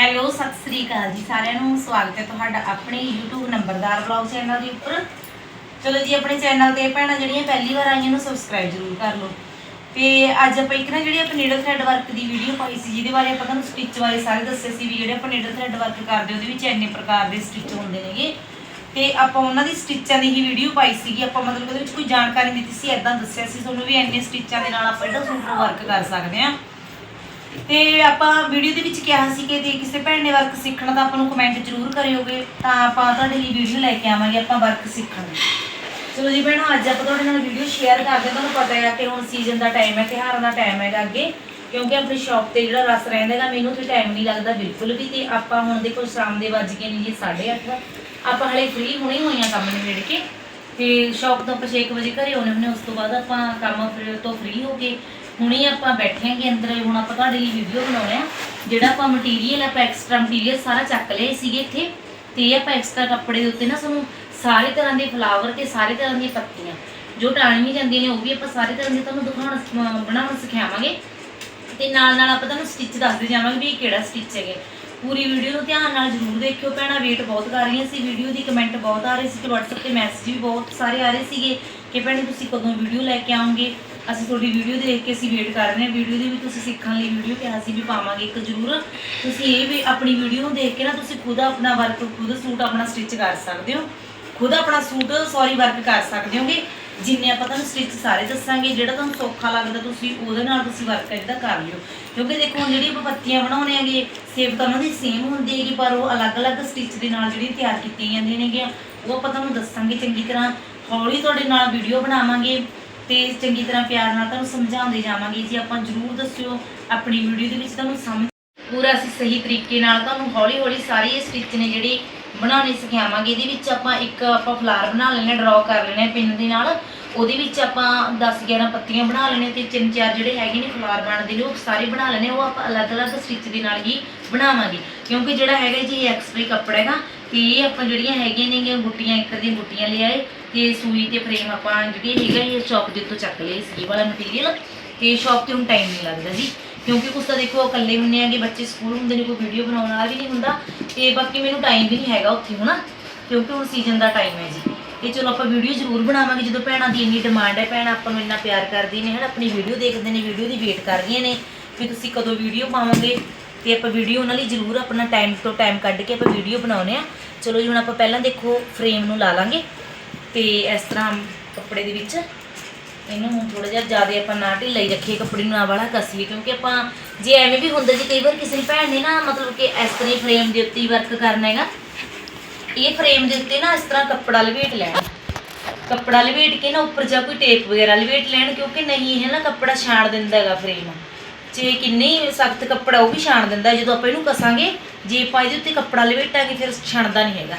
Hello, Sat Sri ਅਕਾਲ ਜੀ ਸਾਰਿਆਂ ਨੂੰ। ਸਵਾਗਤ ਹੈ ਤੁਹਾਡਾ ਆਪਣੇ YouTube ਨੰਬਰਦਾਰ ਬਲੌਗ ਚੈਨਲ ਦੇ ਉੱਪਰ। ਚਲੋ ਜੀ, ਆਪਣੇ ਚੈਨਲ ਤੇ ਭੈਣਾਂ ਜਿਹੜੀਆਂ ਪਹਿਲੀ ਵਾਰ ਆਈਆਂ ਨੂੰ ਸਬਸਕ੍ਰਾਈਬ ਜ਼ਰੂਰ ਕਰ ਲਓ। ਤੇ ਅੱਜ ਆਪਾਂ ਇੱਕ ਨਾ ਜਿਹੜੀ ਆਪਾਂ ਨੀਡਲ ਥ੍ਰੈਡ ਵਰਕ ਦੀ ਵੀਡੀਓ ਪਾਈ ਸੀ, ਜਿਹਦੇ ਬਾਰੇ ਆਪਾਂ ਤੁਹਾਨੂੰ ਸਟਿਚ ਬਾਰੇ ਸਾਰੇ ਦੱਸੇ ਸੀ ਵੀ ਜਿਹੜੇ ਆਪਾਂ ਨੀਡਲ ਥ੍ਰੈਡ ਵਰਕ ਕਰਦੇ, ਉਹਦੇ ਵਿੱਚ ਇੰਨੇ ਪ੍ਰਕਾਰ ਦੇ ਸਟਿਚ ਹੁੰਦੇ ਨੇਗੇ। ਤੇ ਆਪਾਂ ਉਹਨਾਂ ਦੀ ਸਟਿਚਾਂ ਦੀ ਹੀ ਵੀਡੀਓ ਪਾਈ ਸੀਗੀ। ਆਪਾਂ ਮਤਲਬ ਉਹਦੇ ਵਿੱਚ ਕੋਈ ਜਾਣਕਾਰੀ ਦਿੱਤੀ ਸੀ ਐਦਾਂ ਦੱਸਿਆ ਸੀ। ਤੁਹਾਨੂੰ ਵੀ ਇੰਨੇ ਸਟਿਚਾਂ ਦੇ ਨਾਲ ਆਪਾਂ ਜਿਹੜਾ ਸੂਟ ਵਰਕ ਕਰ ਸਕਦੇ ਹਾਂ। ਤੇ ਆਪਾਂ ਵੀਡੀਓ ਦੇ ਵਿੱਚ ਕਿਹਾ ਸੀ ਕਿ ਜੇ ਕਿਸੇ ਭੈਣ ਨੇ ਵਰਕ ਸਿੱਖਣਾ ਤਾਂ ਆਪਾਂ ਨੂੰ ਕਮੈਂਟ ਜ਼ਰੂਰ ਕਰਿਓਗੇ, ਤਾਂ ਆਪਾਂ ਤੁਹਾਡੇ ਲਈ ਵੀਡੀਓ ਲੈ ਕੇ ਆਵਾਂਗੇ, ਆਪਾਂ ਵਰਕ ਸਿੱਖਣ ਚਲੋ ਜੀ ਭੈਣੋ, ਅੱਜ ਆਪਾਂ ਤੁਹਾਡੇ ਨਾਲ ਵੀਡੀਓ ਸ਼ੇਅਰ ਕਰਦੇ ਹਾਂ, ਤੁਹਾਨੂੰ ਪਤਾ ਹੈ ਕਿ ਹੁਣ ਸੀਜ਼ਨ ਦਾ ਟਾਈਮ ਹੈ, ਤਿਉਹਾਰਾਂ ਦਾ ਟਾਈਮ ਹੈਗਾ ਅੱਗੇ, ਕਿਉਂਕਿ ਆਪਣੀ ਸ਼ਾਪ ਤੇ ਜਿਹੜਾ ਰਸ ਰਹਿੰਦਾ ਹੈਗਾ, ਮੈਨੂੰ ਉੱਥੇ ਟਾਈਮ ਨਹੀਂ ਲੱਗਦਾ ਬਿਲਕੁਲ ਵੀ, ਤੇ ਆਪਾਂ ਹੁਣ ਦੇਖੋ ਸ਼ਾਮ ਦੇ ਵੱਜ ਗਏ ਨੇ ਜੀ 8:30 ਆਪਾਂ ਹਲੇ ਫ੍ਰੀ ਹੋਣੇ ਹੋਈਆਂ ਕੰਮ ਨਿਬੇੜ ਕੇ, ਤੇ ਸ਼ਾਪ ਤੋਂ ਆਪਾਂ 6 ਵਜੇ ਘਰੇ ਆਉਣੇ ਹੁੰਦੇ ਉਸ ਤੋਂ ਬਾਅਦ ਆਪਾਂ ਕੰਮ ਤੋਂ ਫ੍ਰੀ ਹੋ ਕੇ ਹੁਣੇ ਆਪਾਂ ਬੈਠੇ ਹਾਂਗੇ ਅੰਦਰ, ਹੁਣ ਆਪਾਂ ਤੁਹਾਡੇ ਲਈ ਵੀਡੀਓ ਬਣਾਉਣੇ ਆ, ਜਿਹੜਾ ਆਪਾਂ ਮਟੀਰੀਅਲ ਆਪਾਂ ਐਕਸਟਰਾ ਮਟੀਰੀਅਲ ਸਾਰਾ ਚੱਕ ਲਏ ਸੀਗੇ ਇੱਥੇ, ਤੇ ਇਹ ਆਪਾਂ ਐਕਸਟਰਾ ਕੱਪੜੇ ਦੇ ਉੱਤੇ ਨਾ ਸਾਨੂੰ ਸਾਰੇ ਤਰ੍ਹਾਂ ਦੇ ਫਲਾਵਰ ਤੇ ਸਾਰੇ ਤਰ੍ਹਾਂ ਦੀਆਂ ਪੱਤੀਆਂ, ਜੋ ਟਾਣੀਆਂ ਜਾਂਦੀਆਂ ਨੇ ਉਹ ਵੀ ਆਪਾਂ ਸਾਰੇ ਤਰ੍ਹਾਂ ਦੇ ਤੁਹਾਨੂੰ ਦਿਖਾਉਣ ਅਹ ਬਣਾਉਣ ਸਿਖਾਵਾਂਗੇ। ਤੇ ਨਾਲ ਨਾਲ ਆਪਾਂ ਤੁਹਾਨੂੰ ਸਟਿਚ ਦੱਸਦੇ ਜਾਵਾਂਗੇ ਵੀ ਇਹ ਕਿਹੜਾ ਸਟਿਚ ਹੈਗੇ। ਪੂਰੀ ਵੀਡੀਓ ਨੂੰ ਧਿਆਨ ਨਾਲ ਜ਼ਰੂਰ ਦੇਖਿਓ ਭੈਣਾ ਵੇਟ ਬਹੁਤ ਕਰ ਰਹੀਆਂ ਸੀ ਵੀਡੀਓ ਦੀ ਕਮੈਂਟ ਬਹੁਤ ਆ ਰਹੀ ਸੀ, ਤੇ WhatsApp ਤੇ ਮੈਸੇਜ ਵੀ ਬਹੁਤ ਸਾਰੇ ਆ ਰਹੇ ਸੀਗੇ ਕਿ ਭੈਣੇ ਤੁਸੀਂ ਕਦੋਂ ਵੀਡੀਓ ਲੈ ਕੇ ਆਓਗੇ? ਅਸੀਂ ਤੁਹਾਡੀ ਵੀਡੀਓ ਦੇਖ ਕੇ ਅਸੀਂ ਵੇਟ ਕਰ ਰਹੇ ਹਾਂ। ਵੀਡੀਓ ਦੇ ਵੀ ਤੁਸੀਂ ਸਿੱਖਣ ਲਈ ਵੀਡੀਓ ਕਿਹਾ ਸੀ ਵੀ ਪਾਵਾਂਗੇ ਇੱਕ ਜ਼ਰੂਰ। ਤੁਸੀਂ ਇਹ ਵੀ ਆਪਣੀ ਵੀਡੀਓ ਨੂੰ ਦੇਖ ਕੇ ਨਾ ਤੁਸੀਂ ਖੁਦ ਆਪਣਾ ਵਰਕ ਖੁਦ ਸੂਟ ਆਪਣਾ ਸਟਿਚ ਕਰ ਸਕਦੇ ਹੋ। ਖੁਦ ਆਪਣਾ ਸੂਟ ਸੌਰੀ ਵਰਕ ਕਰ ਸਕਦੇ ਹੋਗੇ। ਜਿੰਨੇ ਆਪਾਂ ਤੁਹਾਨੂੰ ਸਟਿਚ ਸਾਰੇ ਦੱਸਾਂਗੇ, ਜਿਹੜਾ ਤੁਹਾਨੂੰ ਸੌਖਾ ਲੱਗਦਾ ਤੁਸੀਂ ਉਹਦੇ ਨਾਲ ਤੁਸੀਂ ਵਰਕ ਇਹਦਾ ਕਰ ਲਿਓ। ਕਿਉਂਕਿ ਦੇਖੋ, ਹੁਣ ਜਿਹੜੀ ਆਪਾਂ ਪੱਤੀਆਂ ਬਣਾਉਣੇ ਹੈਗੇ ਸੇਵ ਤਾਂ ਉਹਨਾਂ ਦੀ ਸੇਮ ਹੁੰਦੀ ਹੈਗੀ, ਪਰ ਉਹ ਅਲੱਗ-ਅਲੱਗ ਸਟਿਚ ਦੇ ਨਾਲ ਜਿਹੜੀ ਤਿਆਰ ਕੀਤੀਆਂ ਜਾਂਦੀਆਂ ਨੇਗੀਆਂ, ਉਹ ਆਪਾਂ ਤੁਹਾਨੂੰ ਦੱਸਾਂਗੇ ਚੰਗੀ ਤਰ੍ਹਾਂ। ਹੌਲੀ ਤੁਹਾਡੇ ਨਾਲ ਵੀਡੀਓ ਬਣਾਵਾਂਗੇ। ਤੇ ਚੰਗੀ ਤਰ੍ਹਾਂ ਪਿਆਰ ਨਾਲ ਤੁਹਾਨੂੰ ਸਮਝਾਉਂਦੇ ਜਾਵਾਂਗੇ ਜੀ। ਆਪਾਂ ਜਰੂਰ ਦੱਸਿਓ ਆਪਣੀ ਵੀਡੀਓ ਦੇ ਵਿੱਚ ਤੁਹਾਨੂੰ ਸਮਝ ਪੂਰਾ ਅਸੀਂ ਸਹੀ ਤਰੀਕੇ ਨਾਲ ਤੁਹਾਨੂੰ ਹੌਲੀ ਹੌਲੀ ਸਾਰੀ ਇਹ ਸਟਿਚ ਨੇ ਜਿਹੜੀ ਬਣਾਉਣੀ ਸਿਖਾਵਾਂਗੇ। ਇਹਦੇ ਵਿੱਚ ਆਪਾਂ ਇੱਕ ਆਪਾਂ ਫਲਾਰ ਬਣਾ ਲੈਣੇ ਡਰਾ ਕਰ ਲੈਣੇ ਪਿੰਨ ਦੇ ਨਾਲ। ਉਹਦੇ ਵਿੱਚ ਆਪਾਂ 10 11 ਪੱਤੀਆਂ ਬਣਾ ਲੈਣੇ ਤੇ ਤਿੰਨ ਚਾਰ ਜਿਹੜੇ ਹੈਗੇ ਨੇ ਫਲਾਰ ਬਣਦੇ ਨੇ, ਉਹ ਸਾਰੇ ਬਣਾ ਲੈਣੇ ਉਹ ਆਪਾਂ ਅਲੱਗ-ਅਲੱਗ ਸਟਿਚ ਦੇ ਨਾਲ ਹੀ ਬਣਾਵਾਂਗੇ। ਕਿਉਂਕਿ ਜਿਹੜਾ ਹੈਗਾ ਜੀ ਇਹ ਐਕਸਟਰਾ ਕੱਪੜਾ ਹੈਗਾ ਤੇ ਇਹ ਆਪਾਂ ਜਿਹੜੀਆਂ ਹੈਗੀਆਂ ਨੇ ਗੁੱਟੀਆਂ, ਇੱਕ ਦੀਆਂ ਗੁੱਟੀਆਂ ਲਿਆਏ ਤੇ ਸੂਈ ਤੇ ਫਰੇਮ ਆਪਾਂ ਜਿਹੜੀ ਹੈਗਾ ਇਹ ਸ਼ੌਪ ਦੇ ਉੱਤੋਂ ਚੱਕ ਲਿਆ ਸੀ ਵਾਲਾ ਮਟੀਰੀਅਲ ਤੇ ਸ਼ੌਪ ਤੇ ਹੁਣ ਟਾਈਮ ਨਹੀਂ ਲੱਗਦਾ ਜੀ। ਕਿਉਂਕਿ ਕੁਛ ਤਾਂ ਦੇਖੋ, ਇਕੱਲੇ ਹੁੰਨੇ ਆਗੇ ਬੱਚੇ ਸਕੂਲ ਹੁੰਦੇ ਨੇ, ਕੋਈ ਵੀਡੀਓ ਬਣਾਉਣ ਵਾਲਾ ਵੀ ਨਹੀਂ ਹੁੰਦਾ। ਤੇ ਬਾਕੀ ਮੈਨੂੰ ਟਾਈਮ ਵੀ ਨਹੀਂ ਹੈਗਾ ਉੱਥੇ ਹੁਣ, ਕਿਉਂਕਿ ਹੁਣ ਸੀਜ਼ਨ ਦਾ ਟਾਈਮ ਹੈ ਜੀ। ਇਹ ਚਲੋ ਆਪਾਂ ਵੀਡੀਓ ਜ਼ਰੂਰ ਬਣਾਵਾਂਗੇ, ਜਦੋਂ ਭੈਣਾਂ ਦੀ ਇੰਨੀ ਡਿਮਾਂਡ ਹੈ, ਭੈਣਾਂ ਆਪਾਂ ਨੂੰ ਇੰਨਾ ਪਿਆਰ ਕਰਦੀ ਨੇ, ਹਨ, ਆਪਣੀ ਵੀਡੀਓ ਦੇਖਦੇ ਨੇ ਵੀਡੀਓ ਦੀ ਵੇਟ ਕਰ ਰਹੀਆਂ ਨੇ ਵੀ ਤੁਸੀਂ ਕਦੋਂ ਵੀਡੀਓ ਪਾਵਾਂਗੇ ਤੇ ਆਪਾਂ ਵੀਡੀਓ ਉਹਨਾਂ ਲਈ ਜ਼ਰੂਰ ਆਪਣਾ ਟਾਈਮ ਤੋਂ ਟਾਈਮ ਕੱਢ ਕੇ ਆਪਾਂ ਵੀਡੀਓ ਬਣਾਉਨੇ ਆ ਚਲੋ ਜੀ, ਹੁਣ ਆਪਾਂ ਪਹਿਲਾਂ ਦੇਖੋ ਫਰੇਮ ਨੂੰ ਲਾ ਲਾਂਗੇ। ਤੇ ਇਸ ਤਰ੍ਹਾਂ ਕੱਪੜੇ ਦੇ ਵਿੱਚ ਇਹਨੂੰ ਹੁਣ ਥੋੜਾ ਜਿਹਾ ਜ਼ਿਆਦਾ ਆਪਾਂ ਨਾ ਢਿੱਲਾ ਹੀ ਰੱਖੀਏ, ਕੱਪੜੇ ਨੂੰ ਨਾ ਵਾਲਾ ਕਸੀਏ, ਕਿਉਂਕਿ ਆਪਾਂ ਜੇ ਐਵੇਂ ਵੀ ਹੁੰਦਾ ਜੀ ਕਈ ਵਾਰ ਕਿਸੇ ਦੀ ਭੈਣ ਨੇ ਨਾ ਮਤਲਬ ਕਿ ਇਸ ਤਰ੍ਹਾਂ ਹੀ ਫਰੇਮ ਦੇ ਉੱਤੇ ਹੀ ਵਰਕ ਕਰਨਾ ਹੈਗਾ, ਇਹ ਫਰੇਮ ਦੇ ਉੱਤੇ ਨਾ ਇਸ ਤਰ੍ਹਾਂ ਕੱਪੜਾ ਲਪੇਟ ਲੈਣਾ। ਕੱਪੜਾ ਲਪੇਟ ਕੇ ਨਾ ਉੱਪਰ ਜਾਂ ਕੋਈ ਟੇਪ ਵਗੈਰਾ ਲਪੇਟ ਲੈਣ, ਕਿਉਂਕਿ ਨਹੀਂ ਇਹ ਨਾ ਕੱਪੜਾ ਛਾੜ ਦਿੰਦਾ ਹੈਗਾ ਫਰੇਮ ਜੇ ਕਿੰਨੀ ਸਖਤ ਕੱਪੜਾ ਉਹ ਵੀ ਛਾਣ ਦਿੰਦਾ, ਜਦੋਂ ਆਪਾਂ ਇਹਨੂੰ ਕਸਾਂਗੇ, ਜੇ ਆਪਾਂ ਇਹਦੇ ਉੱਤੇ ਕੱਪੜਾ ਲਪੇਟਾਂਗੇ ਫਿਰ ਛਣਦਾ ਨਹੀਂ ਹੈਗਾ।